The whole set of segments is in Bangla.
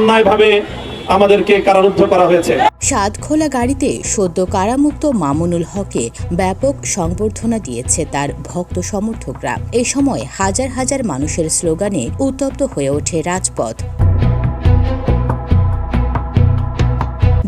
অন্যায়ভাবে আমাদেরকে কারারুদ্ধ করা হয়েছে। সাতখোলা গাড়িতে সদ্য কারামুক্ত মামুনুল হকে ব্যাপক সংবর্ধনা দিয়েছে তার ভক্ত সমর্থকরা। এ সময় হাজার হাজার মানুষের স্লোগানে উত্তপ্ত হয়ে ওঠে রাজপথ।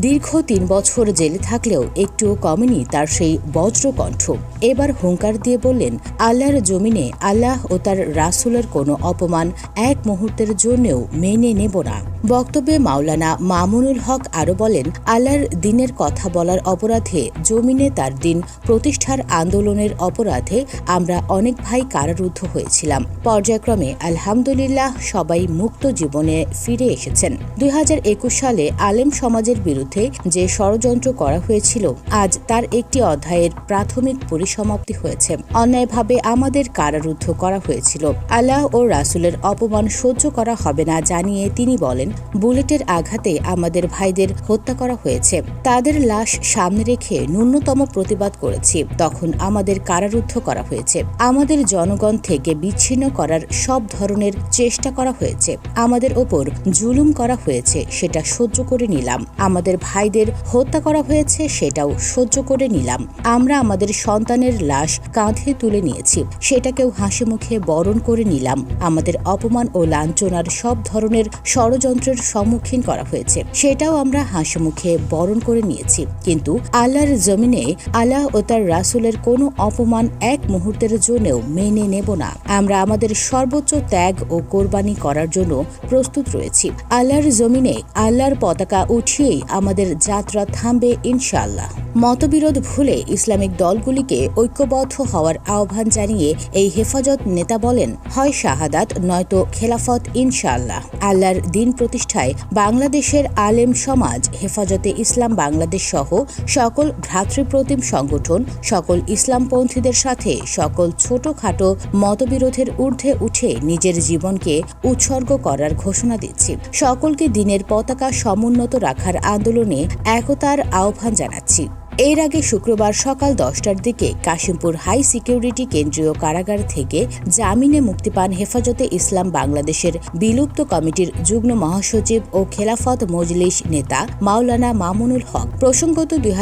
দীর্ঘ তিন বছর জেলে থাকলেও একটুও কমেনি তার সেই বজ্রকণ্ঠ এবার হুঙ্কার দিয়ে বললেন, আল্লাহর জমিনে আল্লাহ ও তার রাসুলের কোনো অপমান এক মুহূর্তের জন্যও মেনে নেব না। বক্তব্যে মাওলানা মামুনুল হক আরও বলেন, আল্লাহর দিনের কথা বলার অপরাধে জমিনে তার দিন প্রতিষ্ঠার আন্দোলনের অপরাধে আমরা অনেক ভাই কারারুদ্ধ হয়েছিলাম। পর্যায়ক্রমে আলহামদুলিল্লাহ সবাই মুক্ত জীবনে ফিরে এসেছেন। দুই হাজার একুশ সালে আলেম সমাজের বিরুদ্ধে যে ষড়যন্ত্র করা হয়েছিল, আজ তার একটি অধ্যায়ের প্রাথমিক পরিসমাপ্তি হয়েছে। অন্যায়ভাবে আমাদের কারারুদ্ধ করা হয়েছিল। আল্লাহ ও রাসুলের অপমান সহ্য করা হবে না জানিয়ে তিনি বলেন, বুলেটের আঘাতে আমাদের ভাইদের হত্যা করা হয়েছে। তাদের লাশ সামনে রেখে ন্যূনতম প্রতিবাদ করেছি। তখন আমাদের কারারুদ্ধ করা হয়েছে। আমাদের জনগণ থেকে বিচ্ছিন্ন করার সব ধরনের চেষ্টা করা হয়েছে। আমাদের ওপর জুলুম করা হয়েছে, সেটা সহ্য করে নিলাম। আমাদের ভাইদের হত্যা করা হয়েছে সেটাও সহ্য করে নিলাম। আমরা আমাদের সন্তানের লাশ কাঁধে তুলে নিয়েছি। সেটাকেও হাসি মুখে বরণ করে নিলাম। আমাদের অপমান ও লাঞ্ছনার সব ধরনের ষড়যন্ত্রের সম্মুখীন করা হয়েছে। সেটাও আমরা হাসি মুখে বরণ করে নিয়েছি। কিন্তু আল্লাহর জমিনে আল্লাহ ও তার রাসুলের কোনো অপমান এক মুহূর্তের জন্যও মেনে নেব না। আমরা আমাদের সর্বোচ্চ ত্যাগ ও কোরবানি করার জন্য প্রস্তুত রয়েছি। আল্লাহর জমিনে আল্লাহর পতাকা উঠিয়েই আমাদের যাত্রা থামবে ইনশাআল্লাহ। মতবিরোধ ভুলে ইসলামিক দলগুলিকে ঐক্যবদ্ধ হওয়ার আহ্বান জানিয়ে এই হেফাজত নেতা বলেন, হয় শাহাদাত, নয়তো খেলাফত ইনশাল্লাহ আল্লাহর দিন প্রতিষ্ঠায় বাংলাদেশের আলেম সমাজ, হেফাজতে ইসলাম বাংলাদেশ সহ সকল ভ্রাতৃপ্রতিম সংগঠন, সকল ইসলামপন্থীদের সাথে সকল ছোটখাটো মতবিরোধের ঊর্ধ্বে উঠে নিজের জীবনকে উৎসর্গ করার ঘোষণা দিচ্ছি। সকলকে দিনের পতাকা সমুন্নত রাখার আন্দোলনে একতার আহ্বান জানাচ্ছি। এর আগে শুক্রবার সকাল দশটার দিকে কাশিমপুর হাই সিকিউরিটি কেন্দ্রীয় কারাগার থেকে জামিনে মুক্তি পান হেফাজতে ইসলাম বাংলাদেশের বিলুপ্ত কমিটির যুগ্ম মহাসচিব ও খেলাফত মজলিস নেতা মাওলানা মামুনুল হক। প্রসঙ্গত দুই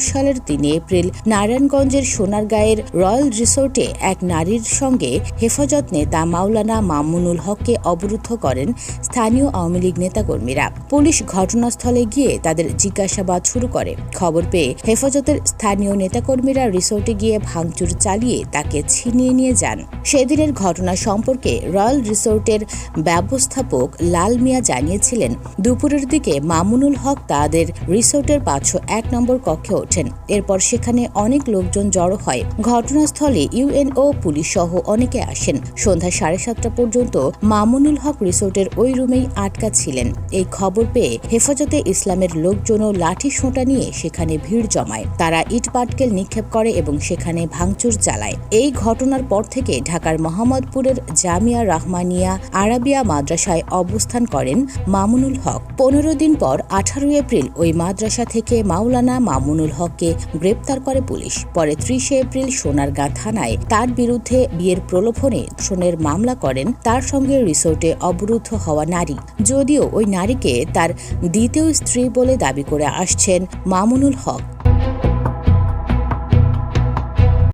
সালের তিন এপ্রিল নারায়ণগঞ্জের সোনারগাঁয়ের রয়্যাল রিসোর্টে এক নারীর সঙ্গে হেফাজত নেতা মাওলানা মামুনুল হককে অবরুদ্ধ করেন স্থানীয় আওয়ামী লীগ নেতাকর্মীরা। পুলিশ ঘটনাস্থলে গিয়ে তাদের জিজ্ঞাসাবাদ শুরু করে। খবর পেয়ে হেফাজতের স্থানীয় নেতাকর্মীরা রিসোর্টে গিয়ে ভাঙচুর চালিয়ে তাকে ছিনিয়ে নিয়ে যান। সেদিনের ঘটনা সম্পর্কে রয়্যাল রিসোর্টের ব্যবস্থাপক লাল মিয়া জানিয়েছিলেন, দুপুরের দিকে মামুনুল হক তাদের রিসোর্টের পাঁচশো এক নম্বর কক্ষে ওঠেন। এরপর সেখানে অনেক লোকজন জড়ো হয়। ঘটনাস্থলে ইউএনও পুলিশ সহ অনেকে আসেন। সন্ধ্যা সাড়ে সাতটা পর্যন্ত মামুনুল হক রিসোর্টের ওই রুমেই আটকা ছিলেন। এই খবর পেয়ে হেফাজতে ইসলামের লোকজনও লাঠি সোঁটা নিয়ে সেখানে ভিড় জমায়। তারা ইট পাটকেল নিক্ষেপ করে এবং সেখানে ভাঙচুর চালায়। এই ঘটনার পর থেকে ঢাকার মোহাম্মদপুরের জামিয়া রহমানিয়া আরাবিয়া মাদ্রাসায় অবস্থান করেন মামুনুল হক। পনেরো দিন পর আঠারো এপ্রিল ওই মাদ্রাসা থেকে মাওলানা মামুনুল হককে গ্রেপ্তার করে পুলিশ। পরে ত্রিশে এপ্রিল সোনারগাঁ থানায় তার বিরুদ্ধে বিয়ের প্রলোভনে ধর্ষণের মামলা করেন। তার সঙ্গে রিসোর্টে অবরুদ্ধ হওয়া নারী। যদিও ওই নারীকে তার দ্বিতীয় স্ত্রী বলে দাবি করে আসছেন মামুনুল হক।